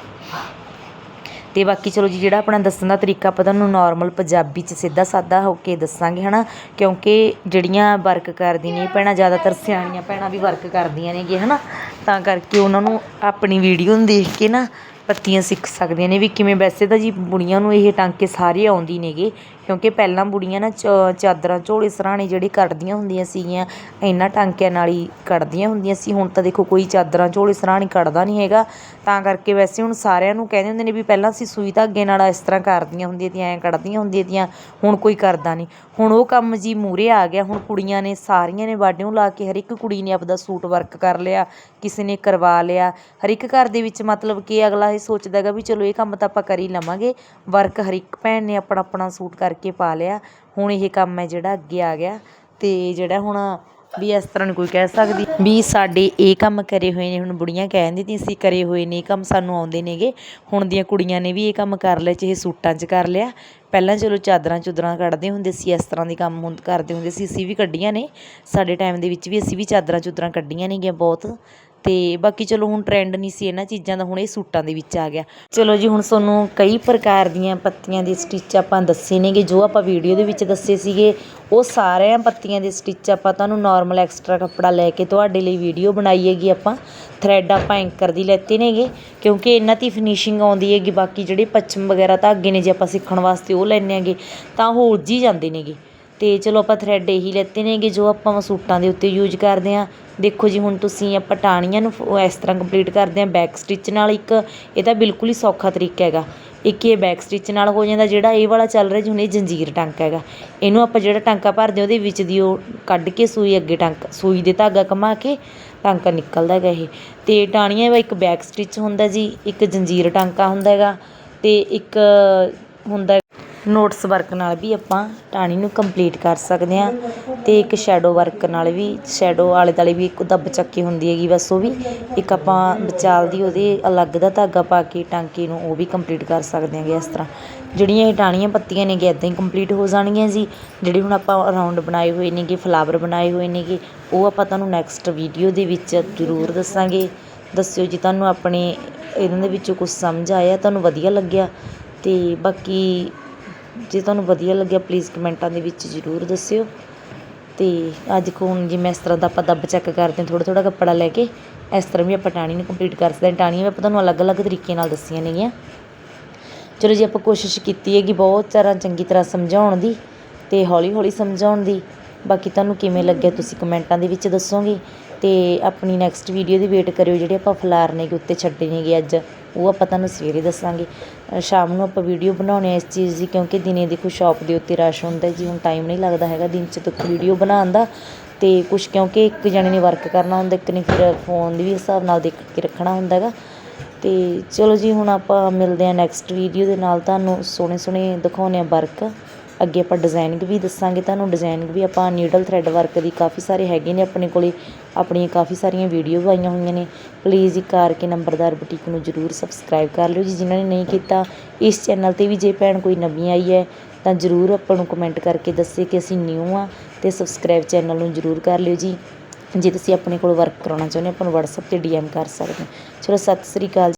ਅਤੇ ਬਾਕੀ ਚਲੋ ਜੀ, ਜਿਹੜਾ ਆਪਣਾ ਦੱਸਣ ਦਾ ਤਰੀਕਾ ਆਪਾਂ ਤੁਹਾਨੂੰ ਨੋਰਮਲ ਪੰਜਾਬੀ 'ਚ ਸਿੱਧਾ ਸਾਦਾ ਹੋ ਕੇ ਦੱਸਾਂਗੇ ਹੈ ਨਾ ਕਿਉਂਕਿ ਜਿਹੜੀਆਂ ਵਰਕ ਕਰਦੀਆਂ ਨੇ ਭੈਣਾਂ ਜ਼ਿਆਦਾਤਰ ਸਿਆਣੀਆਂ ਭੈਣਾਂ ਵੀ ਵਰਕ ਕਰਦੀਆਂ ਨੇਗੇ ਹੈ ਨਾ ਤਾਂ ਕਰਕੇ ਉਹਨਾਂ ਨੂੰ ਆਪਣੀ ਵੀਡੀਓ ਨੂੰ ਦੇਖ ਕੇ ਨਾ ਪੱਤੀਆਂ ਸਿੱਖ ਸਕਦੀਆਂ ਨੇ ਵੀ ਕਿਵੇਂ। ਵੈਸੇ ਤਾਂ ਜੀ ਬੁੜੀਆਂ ਨੂੰ ਇਹ ਟਾਂਕੇ ਸਾਰੇ ਆਉਂਦੀ ਨੇਗੇ ਕਿਉਂਕਿ ਪਹਿਲਾਂ ਬੁੜੀਆਂ ਨਾ ਚ- ਚਾਦਰਾਂ, ਝੋਲੇ ਸਰਾਣੇ ਜਿਹੜੇ ਕੱਢਦੀਆਂ ਹੁੰਦੀਆਂ ਸੀਗੀਆਂ ਇਹਨਾਂ ਟਾਂਕਿਆਂ ਨਾਲ ਹੀ ਕੱਢਦੀਆਂ ਹੁੰਦੀਆਂ ਸੀ। ਹੁਣ ਤਾਂ ਦੇਖੋ ਕੋਈ ਚਾਦਰਾਂ, ਝੋਲੇ ਸਰਾਣੇ ਕੱਢਦਾ ਨਹੀਂ ਹੈਗਾ। ਤਾਂ ਕਰਕੇ ਵੈਸੇ ਹੁਣ ਸਾਰਿਆਂ ਨੂੰ ਕਹਿੰਦੇ ਹੁੰਦੇ ਨੇ ਵੀ ਪਹਿਲਾਂ ਅਸੀਂ ਸੂਈ ਧਾਗੇ ਨਾਲ ਇਸ ਤਰ੍ਹਾਂ ਕਰਦੀਆਂ ਹੁੰਦੀਆਂ ਤੀਆਂ, ਐਂ ਕੱਢਦੀਆਂ ਹੁੰਦੀਆਂ ਤੀਆਂ, ਹੁਣ ਕੋਈ ਕਰਦਾ ਨਹੀਂ। ਹੁਣ ਉਹ ਕੰਮ ਜੀ ਮੂਰੇ ਆ ਗਿਆ, ਹੁਣ ਕੁੜੀਆਂ ਨੇ ਸਾਰੀਆਂ ਨੇ ਵਾਢਿਓਂ ਲਾ ਕੇ ਹਰ ਇੱਕ ਕੁੜੀ ਨੇ ਆਪਦਾ ਸੂਟ ਵਰਕ ਕਰ ਲਿਆ, ਕਿਸੇ ਨੇ ਕਰਵਾ ਲਿਆ। ਹਰ ਇੱਕ ਘਰ ਦੇ ਵਿੱਚ ਮਤਲਬ ਕਿ ਅਗਲਾ ਇਹ ਸੋਚਦਾ ਹੈਗਾ ਵੀ ਚਲੋ ਇਹ ਕੰਮ ਤਾਂ ਆਪਾਂ ਕਰ ਹੀ ਲਵਾਂਗੇ। ਵਰਕ ਹਰ ਇੱਕ ਭੈਣ ਨੇ ਆਪਣਾ ਆਪਣਾ ਸੂਟ ਕਰਕੇ ਪਾ ਲਿਆ। ਹੁਣ ਇਹ ਕੰਮ ਹੈ ਜਿਹੜਾ ਅੱਗੇ ਆ ਗਿਆ ਤੇ ਜਿਹੜਾ ਹੁਣ ਵੀ ਇਸ ਤਰ੍ਹਾਂ ਨਹੀਂ ਕੋਈ ਕਹਿ ਸਕਦੀ। ਵੀ ਸਾਡੇ ਇਹ ਕੰਮ ਕਰੇ ਹੋਏ ਨੇ, ਹੁਣ ਬੁੜੀਆਂ ਕਹਿੰਦੀ ਤੀ ਅਸੀਂ ਕਰੇ ਹੋਏ ਨੇ, ਇਹ ਕੰਮ ਸਾਨੂੰ ਆਉਂਦੇ ਨੇਗੇ ਹੁਣ ਦੀਆਂ ਕੁੜੀਆਂ ਨੇ ਵੀ ਇਹ ਕੰਮ ਕਰ ਲਿਆ ਚਾਹੇ ਸੂਟਾਂ 'ਚ ਕਰ ਲਿਆ। ਪਹਿਲਾਂ ਚਲੋ ਚਾਦਰਾਂ ਚੁਦਰਾਂ ਕੱਢਦੇ ਹੁੰਦੇ ਸੀ, ਇਸ ਤਰ੍ਹਾਂ ਦੇ ਕੰਮ ਹੁਣ ਕਰਦੇ ਹੁੰਦੇ ਸੀ, ਅਸੀਂ ਵੀ ਕੱਢੀਆਂ ਨੇ। ਸਾਡੇ ਟਾਈਮ ਦੇ ਵਿੱਚ ਵੀ ਅਸੀਂ ਵੀ ਚਾਦਰਾਂ ਚੁਦਰਾਂ ਕੱਢੀਆਂ ਨੇਗੀਆਂ ਬਹੁਤ। ਅਤੇ ਬਾਕੀ ਚਲੋ ਹੁਣ ਟ੍ਰੈਂਡ ਨਹੀਂ ਸੀ ਇਹਨਾਂ ਚੀਜ਼ਾਂ ਦਾ, ਹੁਣ ਇਹ ਸੂਟਾਂ ਦੇ ਵਿੱਚ ਆ ਗਿਆ। ਚਲੋ ਜੀ, ਹੁਣ ਤੁਹਾਨੂੰ ਕਈ ਪ੍ਰਕਾਰ ਦੀਆਂ ਪੱਤੀਆਂ ਦੇ ਸਟਿਚ ਆਪਾਂ ਦੱਸੇ ਨੇਗੇ, ਜੋ ਆਪਾਂ ਵੀਡੀਓ ਦੇ ਵਿੱਚ ਦੱਸੇ ਸੀਗੇ, ਉਹ ਸਾਰਿਆਂ ਪੱਤੀਆਂ ਦੇ ਸਟਿਚ ਆਪਾਂ ਤੁਹਾਨੂੰ ਨਾਰਮਲ ਐਕਸਟਰਾ ਕੱਪੜਾ ਲੈ ਕੇ ਤੁਹਾਡੇ ਲਈ ਵੀਡੀਓ ਬਣਾਈ ਹੈਗੀ ਆਪਾਂ। ਥਰੈਡ ਆਪਾਂ ਐਂਕਰ ਦੀ ਲੈਤੇ ਨੇਗੇ, ਕਿਉਂਕਿ ਇਹਨਾਂ ਦੀ ਫਿਨਿਸ਼ਿੰਗ ਆਉਂਦੀ ਹੈਗੀ, ਬਾਕੀ ਜਿਹੜੇ ਪੱਛਮ ਵਗੈਰਾ ਧਾਗੇ ਨੇ ਜੇ ਆਪਾਂ ਸਿੱਖਣ ਵਾਸਤੇ ਉਹ ਲੈਣੇ ਹੈਗੇ, ਤਾਂ ਉਹ ਉਲਝ ਹੀ ਜਾਂਦੇ ਨੇਗੇ। ਅਤੇ ਚਲੋ ਆਪਾਂ ਥਰੈਡ ਇਹੀ ਲੈਤੇ ਨੇਗੇ ਜੋ ਆਪਾਂ ਸੂਟਾਂ ਦੇ ਉੱਤੇ ਯੂਜ਼ ਕਰਦੇ ਹਾਂ। ਦੇਖੋ ਜੀ, ਹੁਣ ਤੁਸੀਂ ਆਪਾਂ ਟਾਹਣੀਆਂ ਨੂੰ ਇਸ ਤਰ੍ਹਾਂ ਕੰਪਲੀਟ ਕਰਦੇ ਹਾਂ। ਬੈਕ ਸਟਿਚ ਨਾਲ ਇੱਕ, ਇਹ ਤਾਂ ਬਿਲਕੁਲ ਹੀ ਸੌਖਾ ਤਰੀਕਾ ਹੈਗਾ। ਇੱਕ ਇਹ ਬੈਕ ਸਟਿਚ ਨਾਲ ਹੋ ਜਾਂਦਾ, ਜਿਹੜਾ ਇਹ ਵਾਲਾ ਚੱਲ ਰਿਹਾ ਜੀ, ਹੁਣ ਇਹ ਜੰਜੀਰ ਟਾਂਕਾ ਹੈਗਾ। ਇਹਨੂੰ ਆਪਾਂ ਜਿਹੜਾ ਟਾਂਕਾ ਭਰਦੇ ਹਾਂ, ਉਹਦੇ ਵਿੱਚ ਦੀ ਉਹ ਕੱਢ ਕੇ ਸੂਈ ਅੱਗੇ ਟਾਂਕਾ, ਸੂਈ ਦੇ ਧਾਗਾ ਘੁਮਾ ਕੇ ਟਾਂਕਾ ਨਿਕਲਦਾ ਹੈਗਾ ਇਹ। ਤੇ ਟਾਹਣੀਆਂ ਦਾ ਇੱਕ ਬੈਕ ਸਟਿਚ ਹੁੰਦਾ ਜੀ, ਇੱਕ ਜੰਜੀਰ ਟਾਂਕਾ ਹੁੰਦਾ ਹੈਗਾ ਤੇ ਇੱਕ ਹੁੰਦਾ ਨੋਟਸ ਵਰਕ ਨਾਲ ਵੀ ਆਪਾਂ ਟਾਹਣੀ ਨੂੰ ਕੰਪਲੀਟ ਕਰ ਸਕਦੇ ਹਾਂ ਅਤੇ ਇੱਕ ਸ਼ੈਡੋ ਵਰਕ ਨਾਲ ਵੀ ਸ਼ੈਡੋ ਆਲੇ ਦੁਆਲੇ ਵੀ ਇੱਕ ਦੱਬ ਚੱਕੀ ਹੁੰਦੀ ਹੈਗੀ ਬਸ ਉਹ ਵੀ, ਇੱਕ ਆਪਾਂ ਵਿਚਾਲ ਦੀ ਉਹਦੇ ਅਲੱਗ ਦਾ ਧਾਗਾ ਪਾ ਕੇ ਟਾਂਕੇ ਨੂੰ ਉਹ ਵੀ ਕੰਪਲੀਟ ਕਰ ਸਕਦੇ ਹਾਂਗੇ ਇਸ ਤਰ੍ਹਾਂ। ਜਿਹੜੀਆਂ ਇਹ ਟਾਹਣੀਆਂ ਪੱਤੀਆਂ ਨੇਗੇ ਇੱਦਾਂ ਹੀ ਕੰਪਲੀਟ ਹੋ ਜਾਣਗੀਆਂ ਜੀ। ਜਿਹੜੇ ਹੁਣ ਆਪਾਂ ਰਾਉਂਡ ਬਣਾਏ ਹੋਏ ਨੇਗੇ ਫਲਾਵਰ ਬਣਾਏ ਹੋਏ ਨੇਗੇ, ਉਹ ਆਪਾਂ ਤੁਹਾਨੂੰ ਨੈਕਸਟ ਵੀਡੀਓ ਦੇ ਵਿੱਚ ਜ਼ਰੂਰ ਦੱਸਾਂਗੇ। ਦੱਸਿਓ ਜੀ ਤੁਹਾਨੂੰ ਆਪਣੇ ਇਹਨਾਂ ਦੇ ਵਿੱਚੋਂ ਕੁਝ ਸਮਝ ਆਇਆ, ਤੁਹਾਨੂੰ ਵਧੀਆ ਲੱਗਿਆ ਅਤੇ ਬਾਕੀ ਜੇ ਤੁਹਾਨੂੰ ਵਧੀਆ ਲੱਗਿਆ ਪਲੀਜ਼ ਕਮੈਂਟਾਂ ਦੇ ਵਿੱਚ ਜ਼ਰੂਰ ਦੱਸਿਓ। ਤੇ ਅੱਜ ਹੁਣ ਜਿਵੇਂ ਇਸ ਤਰ੍ਹਾਂ ਦਾ ਆਪਾਂ ਦੱਬ ਚੈੱਕ ਕਰਦੇ ਹਾਂ ਥੋੜ੍ਹਾ ਥੋੜ੍ਹਾ ਕੱਪੜਾ ਲੈ ਕੇ। ਇਸ ਤਰ੍ਹਾਂ ਵੀ ਆਪਾਂ ਟਾਹਣੀ ਨੂੰ ਕੰਪਲੀਟ ਕਰ ਸਕਦੇ ਹਾਂ। ਟਾਹਣੀਆਂ ਵੀ ਆਪਾਂ ਤੁਹਾਨੂੰ ਅਲੱਗ-ਅਲੱਗ ਤਰੀਕੇ ਨਾਲ ਦੱਸੀਆਂ ਨੇਗੀਆਂ। ਚਲੋ ਜੀ, ਆਪਾਂ ਕੋਸ਼ਿਸ਼ ਕੀਤੀ ਹੈਗੀ ਬਹੁਤ ਤਰ੍ਹਾਂ ਚੰਗੀ ਤਰ੍ਹਾਂ ਸਮਝਾਉਣ ਦੀ ਤੇ ਹੌਲੀ-ਹੌਲੀ ਸਮਝਾਉਣ ਦੀ। ਬਾਕੀ ਤੁਹਾਨੂੰ ਕਿਵੇਂ ਲੱਗਿਆ ਤੁਸੀਂ ਕਮੈਂਟਾਂ ਦੇ ਵਿੱਚ ਦੱਸੋਗੇ। ਤੇ ਆਪਣੀ ਨੈਕਸਟ ਵੀਡੀਓ ਦੀ ਵੇਟ ਕਰਿਓ, ਜਿਹੜੇ ਆਪਾਂ ਫਲਾਰ ਨੇਗੇ, ਉੱਤੇ ਛੱਡੇ ਨੇਗੇ ਅੱਜ। ਉਹ ਆਪਾਂ ਤੁਹਾਨੂੰ ਸਵੇਰੇ ਦੱਸਾਂਗੇ। ਸ਼ਾਮ ਨੂੰ ਆਪਾਂ ਵੀਡੀਓ ਬਣਾਉਣੇ ਆ ਇਸ ਚੀਜ਼ ਦੀ, ਕਿਉਂਕਿ ਦਿਨੇ ਦੇਖੋ ਸ਼ਾਪ ਦੇ ਉੱਤੇ ਰਸ਼ ਹੁੰਦਾ ਜੀ ਹੁਣ ਟਾਈਮ ਨਹੀਂ ਲੱਗਦਾ ਹੈਗਾ ਦਿਨ 'ਚ ਤੱਕ ਵੀਡੀਓ ਬਣਾਉਣ ਦਾ। ਤੇ ਕੁਛ ਕਿਉਂਕਿ ਇੱਕ ਜਣੇ ਨੇ ਵਰਕ ਕਰਨਾ ਹੁੰਦਾ, ਇੱਕ ਨੇ ਫਿਰ ਫੋਨ ਦੀ ਵੀ ਹਿਸਾਬ ਨਾਲ ਦੇਖ ਕੇ ਰੱਖਣਾ ਹੁੰਦਾ ਹੈਗਾ। ਤੇ ਚਲੋ ਜੀ, ਹੁਣ ਆਪਾਂ ਮਿਲਦੇ ਹਾਂ ਨੈਕਸਟ ਵੀਡੀਓ ਦੇ ਨਾਲ। ਤੁਹਾਨੂੰ ਸੋਹਣੇ ਸੋਹਣੇ ਦਿਖਾਉਂਦੇ ਆ ਵਰਕ ਅੱਗੇ ਆਪਾਂ ਡਿਜ਼ਾਇਨਿੰਗ ਵੀ ਦੱਸਾਂਗੇ, ਤੁਹਾਨੂੰ ਡਿਜ਼ਾਇਨਿੰਗ ਵੀ ਆਪਾਂ ਨੀਡਲ ਥਰੈਡ ਵਰਕ ਦੀ ਕਾਫੀ ਸਾਰੇ ਹੈਗੇ ਨੇ ਆਪਣੇ ਕੋਲੇ, ਆਪਣੀਆਂ ਕਾਫੀ ਸਾਰੀਆਂ ਵੀਡੀਓ ਆਈਆਂ ਹੋਈਆਂ ਨੇ। ਪਲੀਜ਼ ਇੱਕ ਕਾਰ ਕੇ ਨੰਬਰਦਾਰ ਬੁਟੀਕ ਨੂੰ ਜਰੂਰ ਸਬਸਕ੍ਰਾਈਬ ਕਰ ਲਿਓ ਜੀ, ਜਿਨ੍ਹਾਂ ਨੇ ਨਹੀਂ ਕੀਤਾ, ਇਸ ਚੈਨਲ ਤੇ ਵੀ ਜੇ ਭੈਣ ਕੋਈ ਨਵੀਂ ਆਈ ਹੈ, ਤਾਂ ਜਰੂਰ ਆਪਾਂ ਨੂੰ ਕਮੈਂਟ ਕਰਕੇ ਦੱਸੇ ਕਿ ਅਸੀਂ ਨਿਊ ਆ, ਤੇ ਸਬਸਕ੍ਰਾਈਬ ਚੈਨਲ ਨੂੰ ਜਰੂਰ ਕਰ ਲਿਓ ਜੀ। ਜੇ ਤੁਸੀਂ ਆਪਣੇ ਕੋਲ ਵਰਕ ਕਰਾਉਣਾ ਚਾਹੁੰਦੇ ਹੋ, ਆਪਾਂ ਨੂੰ WhatsApp ਤੇ DM ਕਰ ਸਕਦੇ ਹੋ। ਚਲੋ, ਸਤਿ ਸ੍ਰੀ ਅਕਾਲ